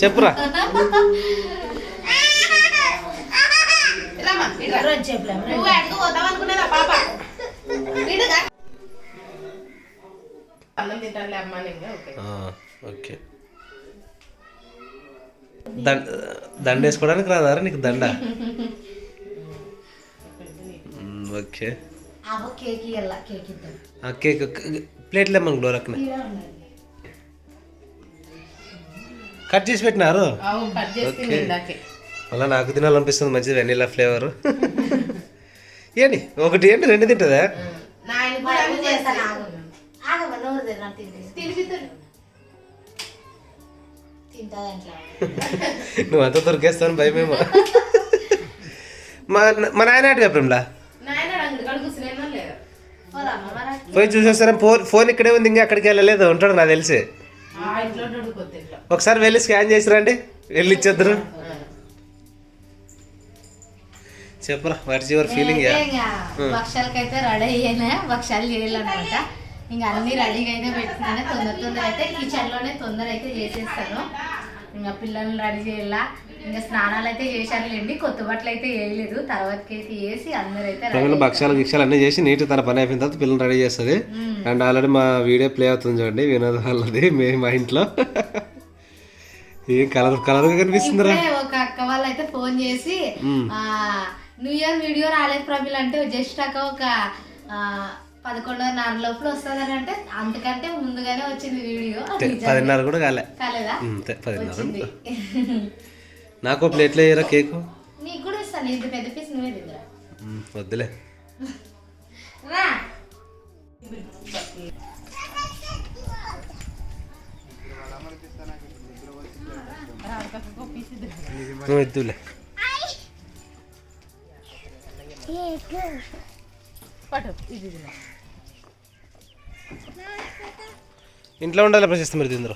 చెప్పురా రమ్మా, ఇటు రా. రోజు చెప్పులేం, రండి. నువ్వు ఎక్కడికి పోతావు అనుకునేదా పాప ఇటుగా. అన్నం తింటానులే అమ్మా నేను ఓకే ఆ, ఓకే దండ దండ వేసుకోవడానికి రాదారా నీకు దండ? ఓకే. కేక్ ప్లేట్లు ఏమన్నా ఉన్నది. కట్ చేసి పెట్టినారు? ఓకే. ఇందాకే. మళ్ళీ నాకు తినాలనిపిస్తుంది మంచిది వెనీలా ఫ్లేవర్. ఏంటి? ఒకటి ఏంటి? రెండు తింటుందా? నువ్వు అంతా దొరికేస్తాను భయమేమో మా మా నాయన పోదామా మరి? పోయి చూసేస్తాను ఫోన్ ఫోన్ ఇక్కడే ఉంది ఇంకా అక్కడికి వెళ్ళలేదు ఉంటాడు నాకు తెలిసి ఒకసారి వెళ్ళి స్కాన్ చేసి రండి వెళ్ళి ఇచ్చేద్దరు చెప్పరా వాట్ యువర్ ఫీలింగ్ భక్షాలకైతే రెడీ అయ్యానే భక్షాలు చేయాలన్నమాట ఇంకా అన్ని రెడీగా అయితే పెట్టినానే తొందర తొందర అయితే కిచెన్లోనే తొందర అయితే చేసేస్తాను ఇంకా పిల్లల్ని రెడీ చేయాలా? ఇంకా స్నానాలు అయితే చేశానులేండి కొత్త బట్టలు అయితే వేయలేదు. తర్వాతకి అయితే వేసి అందరూ అయితే భక్షాలు గిక్షాలు అన్నీ చేసి నీట్ తన పని అయిపోయిన తర్వాత పిల్లలు రెడీ చేస్తుంది. అండ్ ఆల్రెడీ మా వీడియో ప్లే అవుతుంది చూడండి వినోద్ వాళ్ళది మేము మా ఇంట్లో. ఏం కలర్ కలర్గా కనిపిస్తుందిరా? ఇప్పుడే ఒక అక్క వాళ్ళు అయితే ఫోన్ చేసి న్యూ ఇయర్ వీడియో రాలేదు ప్రమిల్ అంటే జస్ట్ అక్క ఒక పదకొండున్నర లోపల వస్తుందని అంటే అంతకంటే ముందుగానే వచ్చింది వీడియో. పదిన్నర కూడా కాలే. కాలేదా? పదిన్నర నాకు ప్లేట్లో వేయరా కేకు నీకు కూడా ఇస్తాను ఇంత పెద్ద పీస్ నువ్వే తిందిరా. వద్దులే. రా. పట్టు ఇది ఇది. ఇంట్లో ఉండాలి ప్రశస్తి మీరు తిందరు.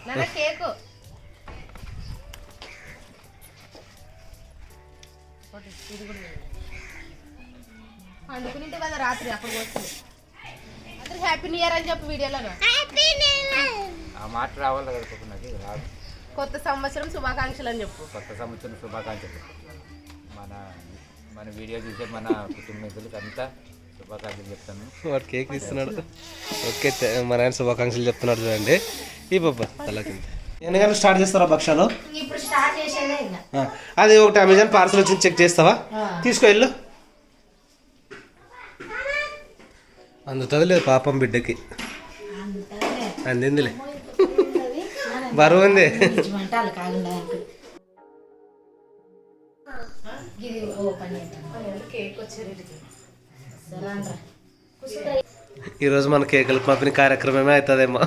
పండుకునింటే కదా రాత్రి అప్పుడు వస్తుంది అందరికి హ్యాపీ న్యూ ఇయర్ అని చెప్పు వీడియోలో ఆ మాట రావాలి కదా కొత్త సంవత్సరం శుభాకాంక్షలు అని చెప్పు. కొత్త సంవత్సరం శుభాకాంక్షలు. మన మన వీడియో చూసే మన కుటుంబీకులకు అంతా శుభాకాంక్షలు చెప్తాను. వాడు కేక్ ఇస్తున్నాడు ఓకే మా నాయన శుభాకాంక్షలు చెప్తున్నాడు చూడండి. ఈ తలకింద ఎన్ని గంటలు స్టార్ట్ చేస్తారా భక్షాలు? అది ఒకటి అమెజాన్ పార్సల్ వచ్చింది చెక్ చేస్తావా? తీసుకో వెళ్ళు. అందుతుంది లేదు పాపం బిడ్డకి. అందిందిలే. బరువు ఉంది. మంటాలు కాకుండా ఇది ఓపెన్ చేద్దాం. కేక్ అనరా. ఈరోజు మన కేకుల పంపిణీ కార్యక్రమమే అవుతుందేమో.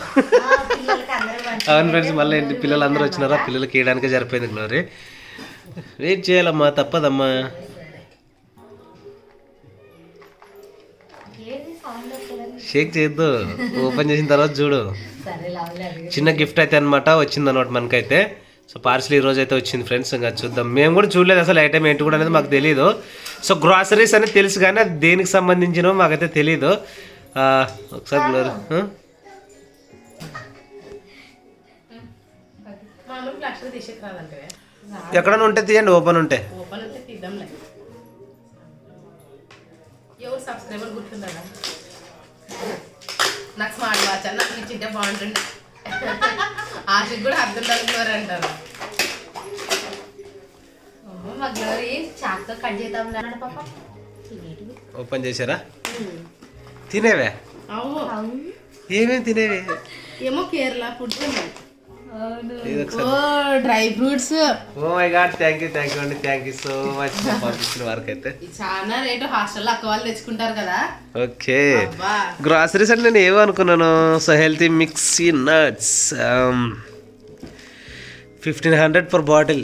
అవును ఫ్రెండ్స్ మళ్ళీ ఏంటి? పిల్లలు అందరూ వచ్చినారా? పిల్లలకి వేయడానికే సరిపోయింది గ్లోరీ వెయిట్ చేయాలమ్మా తప్పదమ్మా? షేక్ చేయొద్దు. ఓపెన్ చేసిన తర్వాత చూడు. చిన్న గిఫ్ట్ అయితే అనమాట వచ్చింది అనమాట మనకైతే. సో పార్సల్ ఈ రోజు అయితే వచ్చింది ఫ్రెండ్స్ ఇంకా చూద్దాం. మేము కూడా చూడలేదు అసలు ఐటమ్ ఏంటి కూడా అనేది మాకు తెలియదు సో గ్రాసరీస్ అనేది తెలుసు కానీ అది దేనికి సంబంధించినో మాకైతే తెలియదు ఆ, ఒకసారి రాదంటే ఎక్కడైనా ఉంటే తీయండి ఓపెన్ ఉంటే. నాకు స్మార్ట్ వాచ్ అని నాకు ఇచ్చింటే బాగుంటుండే ఆశకు కూడా అర్థం తగ్గుతారు అంటారు అమ్మో, మా గ్లోరీ చాక్తో కట్ చేద్దాం అన్నాడు పాప? తినేటివి. ఓపెన్ చేశారా? తినేవే? అవును. ఏమేమి తినేవి? ఏమో కేరళ ఫుడ్ ఒకసారి dry fruits. Oh my god thank you thank you అండి థ్యాంక్ యూ సో మచ్ పంపించిన వరకు అయితే. చాలా రేటు హాస్టల్లో అక్క వాళ్ళు తెచ్చుకుంటారు కదా. ఓకే. గ్రాసరీస్ అంటే నేను ఏమో అనుకున్నాను so healthy mixed nuts fifteen hundred per bottle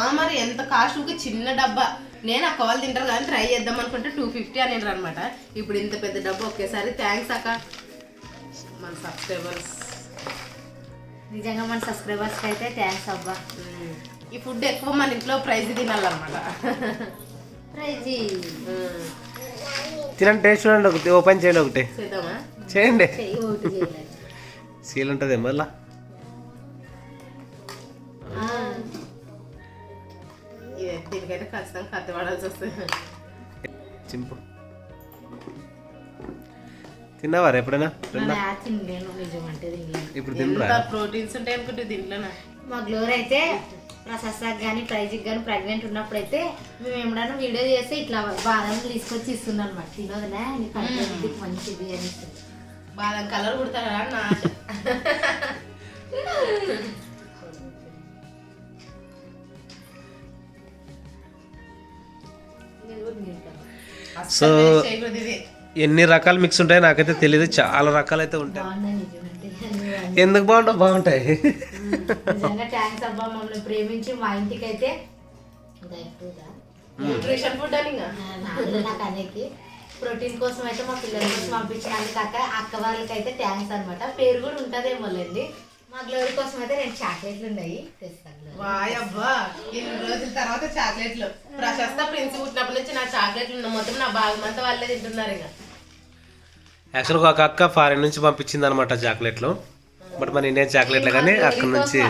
ఆ మరి ఎంత కాస్ట్? చిన్న డబ్బా. నేను అక్క వాళ్ళు తింటారు కానీ ట్రై చేద్దాం అనుకుంటే టూ ఫిఫ్టీ అని అనమాట ఇప్పుడు ఇంత పెద్ద డబ్బా ఒకేసారి థ్యాంక్స్ అక్క. మన సబ్స్క్రైబర్స్ నిజంగా మన సబ్స్క్రైబర్స్కి అయితే థ్యాంక్స్ అబ్బా. ఈ ఫుడ్ ఎక్కువ మన ఇంట్లో ప్రైజ్ తినాలన్నమాట. ప్రైజీ. తినండి టేస్ట్ చూడండి ఒకటి ఓపెన్ చేయండి ఒకటి. చేద్దామా? చేయండి. సీల్ ఉంటుంది మళ్ళా. ఇదే దీనికైతే ఖచ్చితంగా కత్తి పడాల్సి వస్తుంది. చింపు. తిన్నావారా ఎప్పుడైనా? తిన్నా. తినలేను నిజం అంటే తినలేను. ఇప్పుడు తినరా? ప్రోటీన్స్ ఉంటాయి అనుకుంటే దీంట్లోనా మా గ్లోర్ అయితే సస్సాకి కానీ ప్రైజ్కి కానీ ప్రెగ్నెంట్ ఉన్నప్పుడు అయితే మేము ఎప్పుడైనా వీడియో చేస్తే ఇట్లా బాదం తీసుకొచ్చి ఇస్తున్నాం అనమాట మంచిది అని. బాదం కలర్ కుడతారా నా సో ఎన్ని రకాల మిక్స్ ఉంటాయి నాకైతే తెలియదు చాలా రకాలు అయితే ఉంటాయి ఎందుకు బాగుంటావు బాగుంటాయి. థ్యాంక్స్ అబ్బా మమ్మల్ని ప్రేమించి మా ఇంటికి అయితే న్యూట్రిషన్ ఫుడ్ అని నాకు ప్రోటీన్ కోసం అయితే మా పిల్లల కోసం పంపించినందుకు అక్క అక్క వాళ్ళకి అయితే థ్యాంక్స్ అనమాట పేరు కూడా ఉంటుందేమోలేండి. మా గ్లోరీ కోసం అయితే రెండు చాక్లెట్లు ఉన్నాయి. తెస్తాను. వాయబ్బా ఇన్ని రోజుల తర్వాత చాక్లెట్లు. ప్రశస్త ప్రిన్స్ పుట్టినప్పటి నుంచి నా చాక్లెట్లు. మొత్తం నా భాగం అంతా వాళ్ళే తింటున్నారు ఇంకా. యాక్చువల్గా ఒక అక్క ఫారెన్ నుంచి పంపించింది అనమాట చాక్లెట్లు. బట్ మన ఇండియన్ చాక్లెట్లు కానీ అక్కడ నుంచి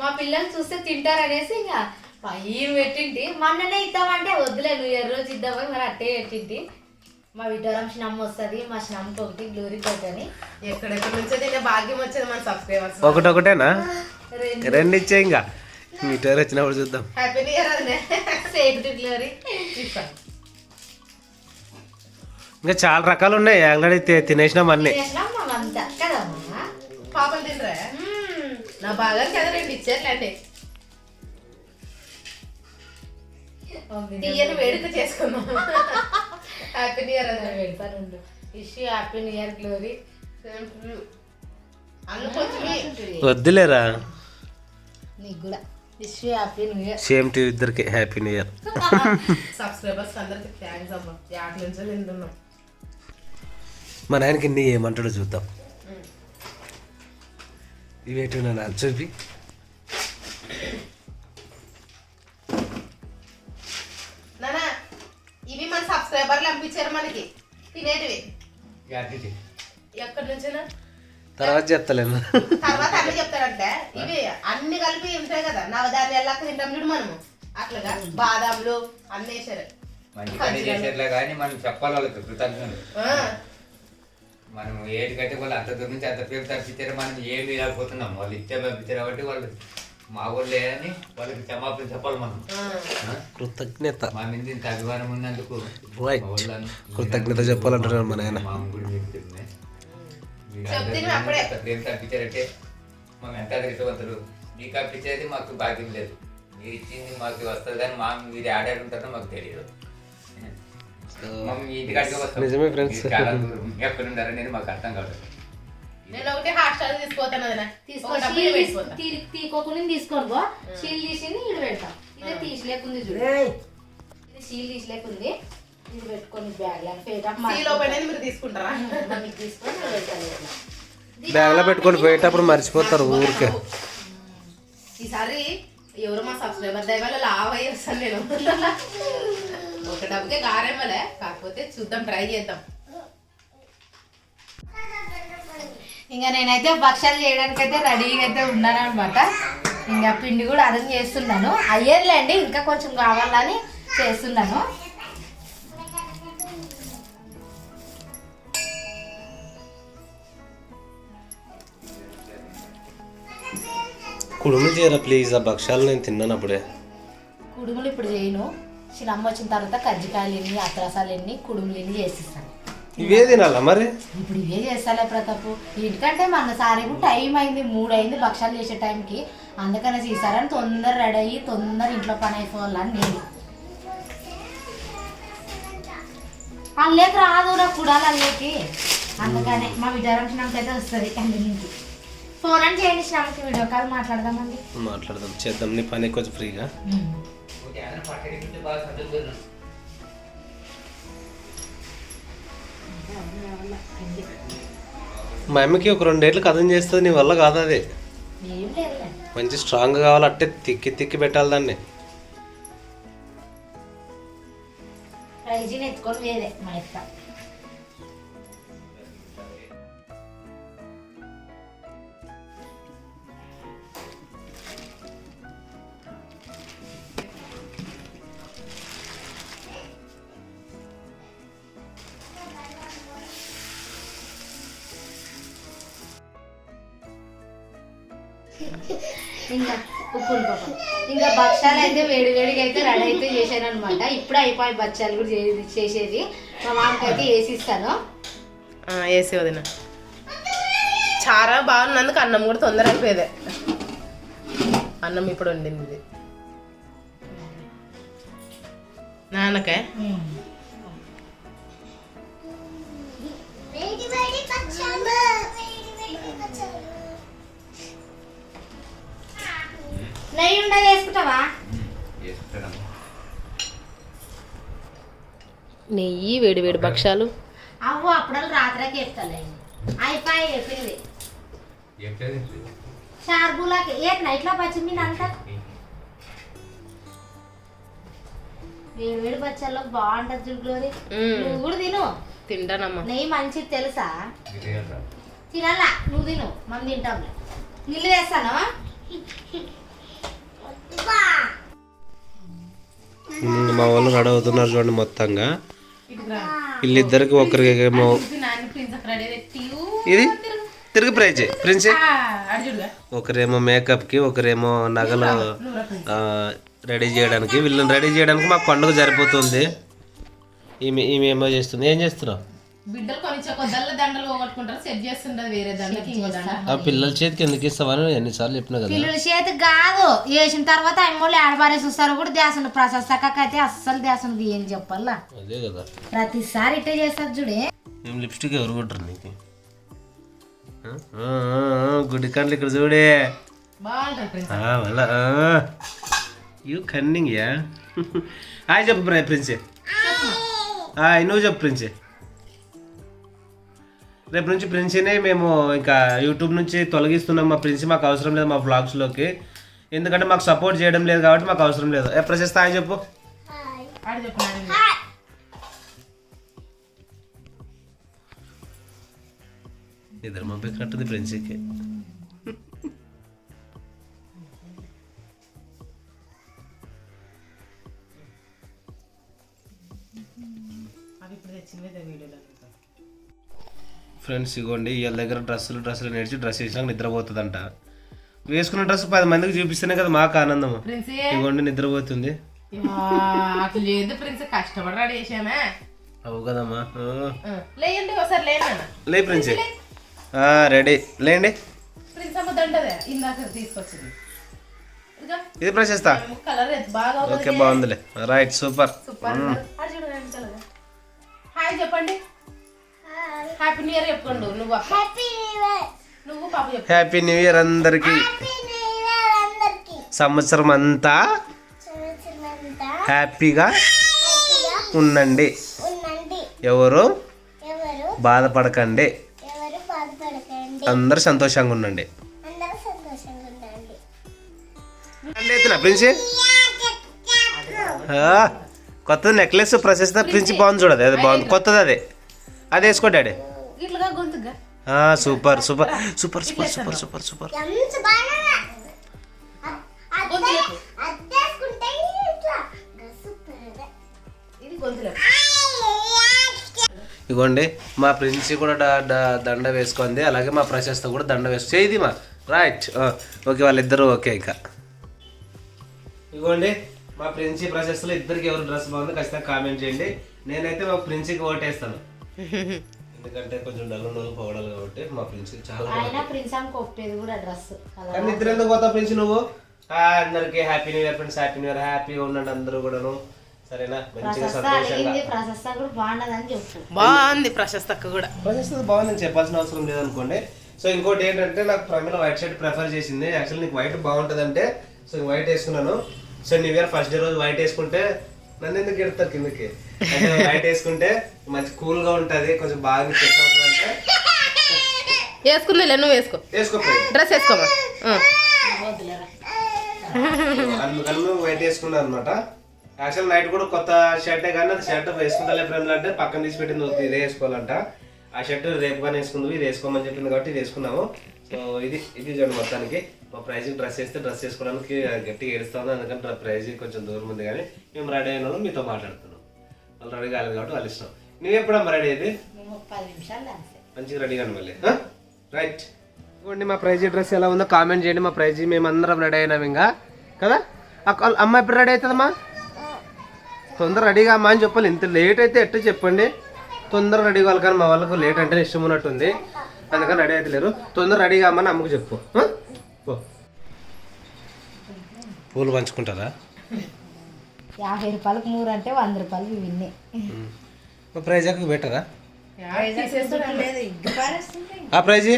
మా పిల్లలు చూస్తే తింటారు అనేసి ఇంకా పైన పెట్టింటి. మొన్ననే ఇద్దామంటే వద్దులే నువ్వు ఏ రోజు ఇద్దామని మరి అట్టే పెట్టింటి. మా విటోరం స్నమ్ వస్తుంది మా స్నమ్కి ఒకటి ఒకటి అని ఎక్కడెక్కడ నుంచో తినే భాగ్యం వచ్చేది మన సబ్స్క్రైబర్స్ ఒకటి ఒకటేనా రెండు. రెండు ఇచ్చే ఇంకా మీ టైర్ వచ్చినప్పుడు చూద్దాం. హ్యాపీ న్యూ ఇయర్ అదే సేఫ్టీ గ్లోరీ. ఇంకా చాలా రకాలు ఉన్నాయి ఆల్రెడీ తినేసినాం అన్ని. పాపలు తినరా. నా భాగానికి అదే రెండు ఇచ్చారులేండి తీయని వేడుక చేసుకుందాం. Happy new year Ishu happy new year Glory అన్ను కొంచెం వద్దులేరా? నీకు కూడా. Ishu happy new year same to ఇద్దరికి. హ్యాపీ న్యూ ఇయర్ సబ్స్క్రైబర్స్ అందరికి థ్యాంక్స్ అమ్మా. యాడ్ నుంచి మా నాయనకి నీ ఏమంటాడో చూద్దాం. ఇవేంటి నన్ను చూపి. నానా ఇవి మన సబ్స్క్రైబర్లు పంపించారు మనకి. తినేటివి. ఎక్కడి నుంచినా? తర్వాత చెప్తలేను. తర్వాత అన్ని చెప్తాడంటే ఇవి అన్ని కలిపి ఉంటాయి కదా నవధాన్యాలకు తింటాం చూడు మనము. అట్లాగా బాదాంలు అన్ని వేసారు మంచి పని చేసేట్లే కానీ మనం చెప్పాలి వాళ్ళకి కృతజ్ఞతలు. ఆ, మనం ఏటికంటే వాళ్ళు అంత దూరం నుంచి అంత పేరు తప్పించారు మనం ఏమి లేకపోతున్నాం వాళ్ళు ఇచ్చే పంపించారు కాబట్టి వాళ్ళు మా వాళ్ళే అని వాళ్ళకి క్షమాపణ చెప్పాలి మనం? కృతజ్ఞత మా మీద ఇంత అభిమానం ఉన్నందుకు. మా కృతజ్ఞత చెప్పాలంటున్నాడు మా నాయన. మా అమ్మ కూడా చెప్తుంది. మీరు చెప్తే అందరూ అప్పుడే. అంత ప్రేమ తప్పించారంటే మేము ఎంత అదృష్టవంతులు మీకు అప్పించేది మాకు భాగ్యం లేదు మీరు ఇచ్చింది మాకు వస్తుంది కానీ మా మీరు ఆడాడు ఉంటారో మాకు తెలియదు. నిజమే ఎక్కడ ఉన్నారనేది మాకు అర్థం కాదు నేను ఒకటి హాస్టల్ తీసుకుపోతాను వదినా. తీసుకో ఒక డబ్బులు షీల్ పెట్టిపోతా. తీ- తీకోకుండా తీసుకొని పో షీల్ తీసింది ఇది పెడతాం ఇది తీసిలేకుంది చూడు ఇది షీల్ తీసిలేకుంది ఇది పెట్టుకొని బ్యాగ్లో మీరు తీసుకుంటారా తీసుకొని నేను పెడతాను ఇట్లా. బ్యాగ్లో పెట్టుకొని పోయేటప్పుడు మర్చిపోతారు ఊరికే ఈసారి ఎవరు మా సబ్స్క్రైబర్ దయవల్ల లావ్ అయ్యి వస్తాను నేను ఒక డబ్బుకే గారేమలే కాకపోతే చూద్దాం ట్రై చేద్దాం. ఇంకా నేనైతే భక్షాలు చేయడానికి అయితే రెడీగా అయితే ఉన్నాను అనమాట ఇంకా పిండి కూడా అరేంజ్ చేస్తున్నాను. అయ్యేదిలేండి ఇంకా కొంచెం కావాలని చేస్తున్నాను. కుడుములు చేయరా ప్లీజ్ ఆ భక్షాలు నేను తిన్నాను అప్పుడే. కుడుములు ఇప్పుడు చేయను. చిన్నమ్మ వచ్చిన తర్వాత కజ్జికాయలు ఎన్ని అత్రసాలు ఎన్ని కుడుములు ఎన్ని చేసిస్తాను. ఇవే తినాలా మరి? ఇప్పుడు ఇవే చేస్తాలే ప్రతాపు. ఎందుకంటే మన సారి టైం అయింది మూడు అయింది భక్షాలు చేసే టైంకి అందుకనే చేశారని తొందర రెడీ అయ్యి తొందర ఇంట్లో పని అయిపోవాలని నేను. అల్లేకి రాదు నాకు కూడా అల్లేకి. అందుకనే మా విజయరామకృష్ణకి అయితే వస్తుంది అందు నుంచి. ఫోన్ అని చేయండి శ్రమకి వీడియో కాల్ మాట్లాడదామండి. మాట్లాడదాం చేద్దాం. నీ పని కొంచెం ఫ్రీగా. మా అమ్మకి ఒక రెండేళ్ళు కథం చేస్తుంది నీ వల్ల కాదు అది. మంచి స్ట్రాంగ్ కావాలంటే తిక్కి తిక్కి పెట్టాలి దాన్ని. ఎత్తుకొని మా ఇంకా ఉప్పులు పాపం. ఇంకా భక్షాలు అయితే వేడి వేడిగా అయితే రెడీ అయితే చేశాను అనమాట ఇప్పుడు అయిపోయి బచ్చాలు కూడా చేసేది. మా మామకి అయితే వేసి ఇస్తాను వేసి వదిన. చారా బాగున్నందుకు అన్నం కూడా తొందర అయిపోయేదే. అన్నం ఇప్పుడు వండింది. నాన్నకే? నెయ్యి ఉండ వేసుకుంటావా నెయ్యి వేడి వేడి భక్షాలు అవ్వ అప్పుడు రాత్రికి చెప్తాలే అయిపోయి చెప్పింది. షార్బులాకి ఏ నైట్లో పచ్చి అంతా? వేడి వేడి బచ్చాల్లో బాగుంటది చూడు గ్లోరీ. నువ్వు కూడా తిను. తింటానమ్మా. నెయ్యి మంచిది తెలుసా? తినాలా? నువ్వు తిను. మనం తింటాం నీళ్ళు వేస్తాను మా వాళ్ళు రెడీ అవుతున్నారు చూడండి మొత్తంగా. వీళ్ళిద్దరికి ఒకరికి ఏమో ఇది? తిరిగి ప్రైజ్ ప్రిన్స్? ఒకరేమో మేకప్కి ఒకరేమో నగలు రెడీ చేయడానికి. వీళ్ళని రెడీ చేయడానికి మాకు పండుగ సరిపోతుంది ఈమె ఈమె ఏమో చేస్తుంది. ఏం చేస్తున్నావు? బిడ్డలు కొనిచ్చే కొద్దల్ల దండలు పోగొట్టుకుంటారు సెట్ చేస్తుంటది వేరే దండకి ఇంకో దండ ఆ పిల్లల చేతికి ఎందుకు ఇస్తావని ఎన్నిసార్లు చెప్పినా కదా. పిల్లల చేతికి కాదు వేసిన తర్వాత అమ్మోళ్ళు ఆడబారేసి వస్తారు కూడా దేశం అయితే అస్సలు దేశం ఏం చెప్పాలా? అదే కదా. ప్రతిసారి ఇట్టే చేస్తారు చూడే. ఏం లిప్స్టిక్ ఎవరు కొట్టరు నీకు? ఆ, ఆ, ఆ, గుడి కండ్లు ఇక్కడ చూడే. యూ కన్నింగ్ యా హాయ్ చెప్పు ప్ర ప్రిన్సే హాయ్ నువ్వు చెప్పు ప్రిన్సే. రేపు నుంచి ప్రిన్సీనే మేము ఇంకా యూట్యూబ్ నుంచి తొలగిస్తున్నాం. మా ప్రిన్సీ మాకు అవసరం లేదు మా వ్లాగ్స్లోకి ఎందుకంటే మాకు సపోర్ట్ చేయడం లేదు కాబట్టి మాకు అవసరం లేదు. ఏ ప్రశస్త హాయ్ చెప్పు. ఇద్దరు పంపించినట్టుంది ప్రిన్సీకి. అది ఇప్పుడు తెచ్చింది వీడియోలో. ఫ్రెండ్స్ ఇగోండి వీళ్ళ దగ్గర డ్రెస్సులు డ్రెస్సులు నేర్చి డ్రెస్ వేసినాక నిద్రపోతుందంట. వేసుకున్న డ్రెస్ పది మందికి చూపిస్తేనే కదా మాకు ఆనందం. ఇగోండి నిద్రపోతుంది. అట్లా లేదు అవు కదమ్మా. ఆ. లేయండి ఒకసారి లేనా లే ప్రిన్సీ రెడీ. లేండి ప్రిన్స్ అమ్మ దండదే ఇందాక తీసుకొచ్చింది. ఇదిగో. ఇది కలర్ బాగా ఓకే బాగుందిలే. Right super. హాయ్ చెప్పండి. హ్యాపీ న్యూ ఇయర్ చెప్పుకోండు. నువ్వు నువ్వు పాప చెప్పు. హ్యాపీ న్యూ ఇయర్ అందరికి. సంవత్సరం అంతా హ్యాపీగా ఉండండి. ఎవరు? ఎవరు? బాధపడకండి. ఎవరు బాధపడకండి? అందరు సంతోషంగా ఉండండి. అందరూ సంతోషంగా ఉండండి. అంటే ఎత్తున ప్రిన్సీ? ఆ, కొత్త నెక్లెస్ ప్రశస్త ప్రిన్సీ బాగుంది చూడదు అది. బాగుంది. కొత్తది అదే. అది వేసుకో డాడీ. ఇట్లుగా గొంతుగా. ఆ, super super super super super super super. ఇది ఇగోండి మా ప్రిన్సీ కూడా దండ వేసుకుంది. అలాగే మా ప్రశస్త కూడా దండ వేసుకో చేయి మా రైట్ ఓకే వాళ్ళిద్దరూ ఓకే ఇక. ఇగోండి మా ప్రిన్సీ ప్రశస్తలు ఇద్దరికి ఎవరు డ్రెస్ బాగుంది ఖచ్చితంగా కామెంట్ చేయండి. నేనైతే మా ప్రిన్సీకి ఓటేస్తాను. ఎందుకంటే కొంచెం డల్ రోజులు పోవడాలి కాబట్టి మా ప్రిన్సీ చాలా బాగుంది ప్రిన్స్ అమ్మకి ఒప్పేది కూడా డ్రెస్ కానీ ఇద్దరు ఎందుకు పోతావు ప్రిన్సీ నువ్వు? ఆ, అందరికి happy new year friends happy new year హ్యాపీగా ఉండండి అందరూ కూడాను. సరేనా? మంచిగా సంతోషంగా. అడిగింది ప్రశస్త కూడా బాగుంది ప్రశస్త బాగుందని చెప్పాల్సిన అవసరం లేదనుకోండి. సో ఇంకోటి ఏంటంటే నాకు ప్రమిళ వైట్ షర్ట్ ప్రిఫర్ చేసింది. యాక్చువల్లీ నీకు వైట్ బాగుంటుంది అంటే సో వైట్ వేసుకున్నాను. So new year first day రోజు వైట్ వేసుకుంటే నన్ను ఎందుకు ఎడతారు కిందకి? అంటే వైట్ వేసుకుంటే మంచి కూల్గా ఉంటది కొంచెం బాగా సెట్ అవుతుంది అంటే వేసుకుందిలే నువ్వు వేసుకో. వేసుకో డ్రెస్ వేసుకోమా. వద్దులేరా అందుకని వెయిట్ వేసుకున్నాను అనమాట యాక్చువల్ నైట్ కూడా కొత్త షర్టే కానీ అది షర్ట్ వేసుకుంటా ఫ్రెండ్స్ అంటే పక్కన తీసి పెట్టింది ఇదే వేసుకోవాలంట. ఆ షర్ట్ రేపు కానీ వేసుకుంది ఇది వేసుకోమని చెప్పింది కాబట్టి ఇది వేసుకున్నాము. సో ఇది ఇది చూడండి మొత్తానికి. మా ప్రైజ్ డ్రెస్ వేస్తే డ్రెస్ వేసుకోవడానికి గట్టిగా ఏడుస్తాను అందుకని ప్రైజ్ కొంచెం దూరం ఉంది కానీ మేము రెడీ అయిన మీతో మాట్లాడుతున్నాం. వాళ్ళు రెడీ కాలేదు కాబట్టి వాళ్ళు ఇష్టం. నువ్వు ఎప్పుడమ్మా రెడీ అంతే మంచిగా రెడీ కానీ మళ్ళీ. రైట్. ఇవ్వండి మా ప్రైజ్ డ్రెస్ ఎలా ఉందో కామెంట్ చేయండి. మా ప్రైజ్ మేము అందరం రెడీ అయినాం ఇంకా. కదా? అమ్మ ఎప్పుడు రెడీ అవుతుందమ్మా? తొందర రెడీగా అమ్మా అని చెప్పాలి. ఇంత లేట్ అయితే ఎట్టు చెప్పండి? తొందర రెడీ కావాలి కానీ మా వాళ్ళకు లేట్ అంటే ఇష్టం ఉన్నట్టుంది. అందుకని రెడీ అయితే లేరు. తొందర రెడీగా అమ్మని అమ్మకు చెప్పు. పూలు పంచుకుంటారా? యాభై రూపాయలకు మూడు అంటే వంద రూపాయలకి విన్నే మా ప్రైజ్ బెటరా? ఆ ప్రైజ్?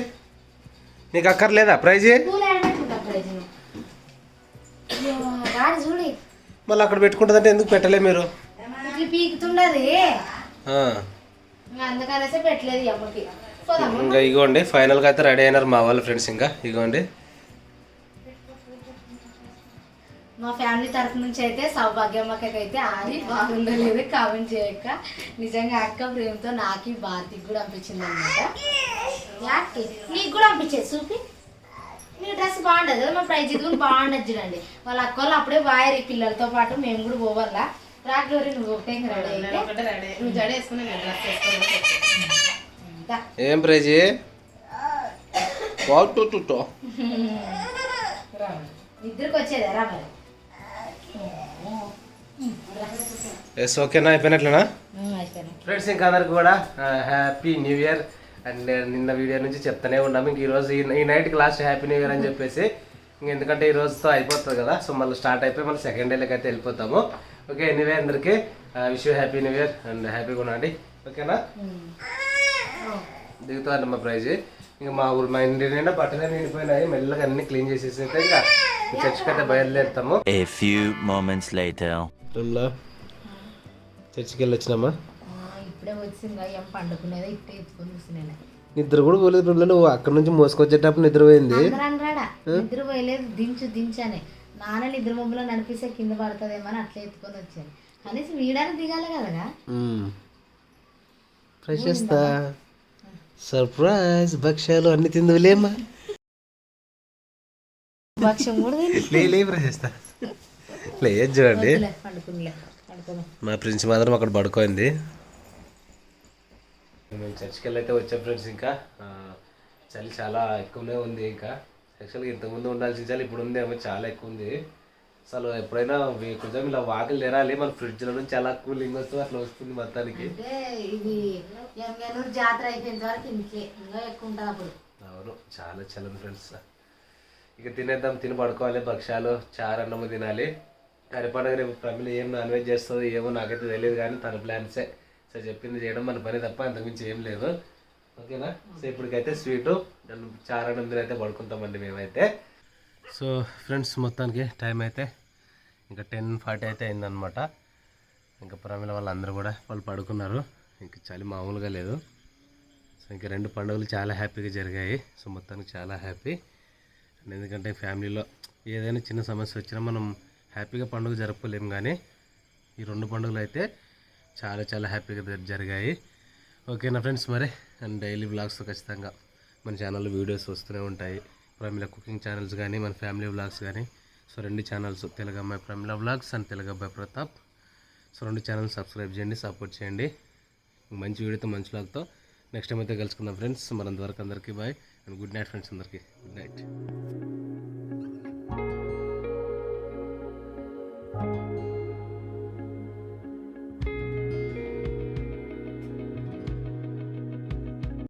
నీకు అక్కర్లేదా ప్రైజ్? మళ్ళీ అక్కడ పెట్టుకుంటుందంటే ఎందుకు పెట్టలే మీరు? ఇంకా ఇగోండి ఫైనల్గా అయితే రెడీ అయినారు మా వాళ్ళ ఫ్రెండ్స్ ఇంకా. ఇగోండి. మా ఫ్యామిలీ తరఫు నుంచి అయితే సౌభాగ్యమ్మకి అయితే ఆడి బాగుందో లేదో కామెంట్ చేయక నిజంగా అక్క ప్రేమతో నాకి భారతికి కూడా అనిపించింది అనమాట యాక్కి నీకు కూడా అనిపించేది చూపి మీ డ్రెస్ బాగుండదు. మా ప్రైజ్ ఇది కూడా బాగుండదు చూడండి. వాళ్ళ అక్క వాళ్ళు అప్పుడే వాయరు ఈ పిల్లలతో పాటు మేము కూడా పోవాలా? రాగ్లోరి నువ్వు ఒకటే రెడీ నువ్వు జడ డ్రెస్. ఏం ప్రైజ్? ఇద్దరికి వచ్చేదా? రా మరి. ఎస్ ఓకేనా అయిపోయినట్లేనా? ఫ్రెండ్స్ ఇంకా అందరికి కూడా హ్యాపీ న్యూ ఇయర్ అండ్ నిన్న వీడియో నుంచి చెప్తానే ఉన్నాము ఇంక ఈరోజు ఈ ఈ నైట్కి లాస్ట్ హ్యాపీ న్యూ ఇయర్ అని చెప్పేసి ఇంక ఎందుకంటే ఈ రోజుతో అయిపోతుంది కదా సో మళ్ళీ స్టార్ట్ అయిపోయి మళ్ళీ సెకండ్ డేలోకి అయితే వెళ్ళిపోతాము. ఓకే ఎనీవే అందరికి wish happy new year and హ్యాపీగా ఉండండి ఓకేనా దిగుతాను మా ప్రైజ్. ఇంకా మా ఊరు మా ఇంటి నిండా బట్టలే నిండిపోయినాయి. మెల్లగా అన్ని క్లీన్ చేసేసి అయితే ఇంకా చర్చికి అయితే బయలుదేరుతాము. A few moments later. రూమ్లో చర్చికి వెళ్ళి వచ్చినామా ఆ, ఇప్పుడే వచ్చిందా. ఏం పండుకునేదో ఇప్పుడే ఎత్తుకొని నిద్ర కూడా పోలేదు రూమ్లో నువ్వు అక్కడ నుంచి మోసుకొచ్చేటప్పుడు నిద్ర పోయింది అందరూ అనరాడా నిద్ర పోయలేదు దించు దించని. నాన్న నిద్ర మబ్బులో నడిపిస్తే కింద పడుతుందేమో అని అట్లా ఎత్తుకొని వచ్చాను. కనీసం వీడానికి దిగాలి కదా ఫ్రెష్ చేస్తా సర్ప్రైజ్ భక్ష్యాలు అన్ని తిందులేమా భక్ష్యం కూడా లే చేస్తా. లేదు చూడండి? పండుకుందాం. మా ప్రిన్స్ మాత్రం అక్కడ పడుకోయింది. మేము చర్చికి వెళ్ళి అయితే వచ్చే ఫ్రెండ్స్ ఇంకా. చలి చాలా ఎక్కువనే ఉంది ఇంకా. యాక్చువల్గా ఇంతకుముందు ఉండాల్సిన చలి ఇప్పుడు ఉంది ఏమో చాలా ఎక్కువ ఉంది. అసలు ఎప్పుడైనా కొంచెం ఇలా వాకిలు తెరాలి మన ఫ్రిడ్జ్ల నుంచి అలా కూలింగ్ వస్తుంది అట్లా వస్తుంది మొత్తానికి. అంటే ఇది ఎంగనూరు జాతర అయిపోయిన వరకు ఇంకే ఇంకా ఎక్కువ ఉంటుంది అప్పుడు. అవును చాలా చలం ఫ్రెండ్స్. ఇక తినేద్దాం తిని పడుకోవాలి భక్ష్యాలు చారు అన్నము తినాలి. కరి పండుగ రేపు ప్రమిళ ఏం నాన్ వెజ్ చేస్తుందో ఏమో నాకైతే తెలియదు కానీ తన ప్లాన్సే. సో చెప్పింది చేయడం మన పని తప్ప అంతకుమించి ఏం లేదు. ఓకేనా? సో ఇప్పటికైతే స్వీటు చారు అన్నం తిని అయితే పడుకుంటామండి మేమైతే. సో ఫ్రెండ్స్ మొత్తానికి టైం అయితే ఇంకా టెన్ ఫార్టీ అయితే అయిందనమాట ఇంకా ప్రమిళ వాళ్ళందరూ కూడా వాళ్ళు పడుకున్నారు. ఇంకా చలి మామూలుగా లేదు. సో ఇంకా రెండు పండుగలు చాలా హ్యాపీగా జరిగాయి. సో మొత్తానికి చాలా హ్యాపీ. అండ్ ఎందుకంటే ఫ్యామిలీలో ఏదైనా చిన్న సమస్య వచ్చినా మనం హ్యాపీగా పండుగ జరుపుకోలేము కానీ ఈ రెండు పండుగలు అయితే చాలా చాలా హ్యాపీగా జరిగాయి. జరిగాయి ఓకేనా ఫ్రెండ్స్ మరి అండ్ డైలీ బ్లాగ్స్ ఖచ్చితంగా మన ఛానల్లో వీడియోస్ వస్తూనే ఉంటాయి. ప్రమిళ కుకింగ్ ఛానల్స్ కానీ మన ఫ్యామిలీ వ్లాగ్స్ కానీ సో రెండు ఛానల్స్ తెలుగు అమ్మాయి ప్రమిళ వ్లాగ్స్ అండ్ తెలుగు అబ్బాయి ప్రతాప్. సో రెండు ఛానల్స్ సబ్స్క్రైబ్ చేయండి సపోర్ట్ చేయండి. మంచి వీడియోతో మంచి వ్లాగ్తో నెక్స్ట్ టైం అయితే కలుసుకుందాం ఫ్రెండ్స్ మనంతవరకు అందరికీ bye and good night friends అందరికీ. Good night